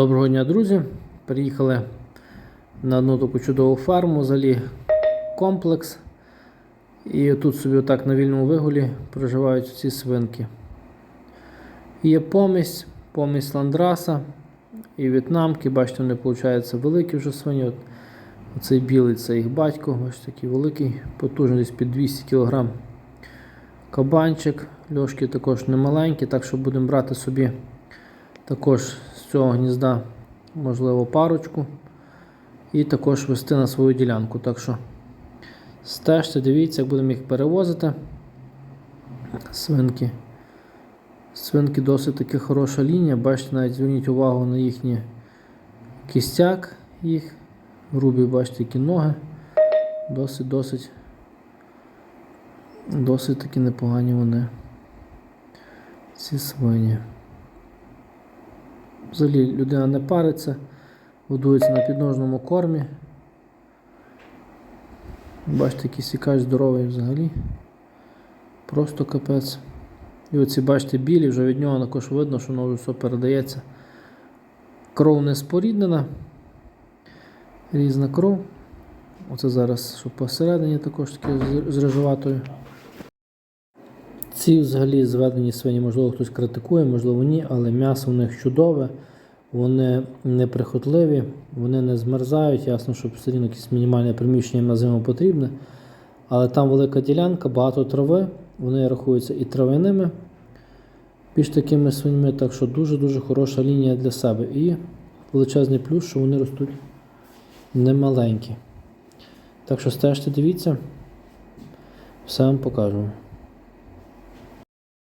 Доброго дня, друзі! Приїхали на одну таку чудову ферму, взагалі комплекс. І тут собі отак на вільному вигулі проживають ці свинки. Є помість, помість ландраса і в'єтнамки. Бачите, вони виходять великі вже свині. От, оцей білий це їх батько, бачите, такий великий, потужний десь під 200 кг. Кабанчик, льошки також немаленькі, так що будемо брати собі також цього гнізда, можливо, парочку. І також вести на свою ділянку. Так що стежте, дивіться, як будемо їх перевозити. Свинки. Свинки досить таки хороша лінія. Бачите, навіть зверніть увагу на їхній кістяк їх. Грубі, бачите, які ноги. Досить, досить. Досить таки непогані вони. Ці свині. Взагалі людина не париться, годується на підножному кормі. Бачите, який сікач здоровий взагалі. Просто капець. І оці, бачите, білі, вже від нього також видно, що воно все передається. Кров не споріднена. Різна кров. Оце зараз, що посередині також таке з рижуватою. Ці взагалі зведені свині, можливо, хтось критикує, можливо, ні, але м'ясо в них чудове, вони неприхотливі, вони не змерзають. Ясно, що все рівно якесь мінімальне приміщення на зиму потрібне. Але там велика ділянка, багато трави, вони рахуються і травяними, більш такими свиньми, так що дуже-дуже хороша лінія для себе. І величезний плюс, що вони ростуть немаленькі. Так що стежте, дивіться, все вам покажу.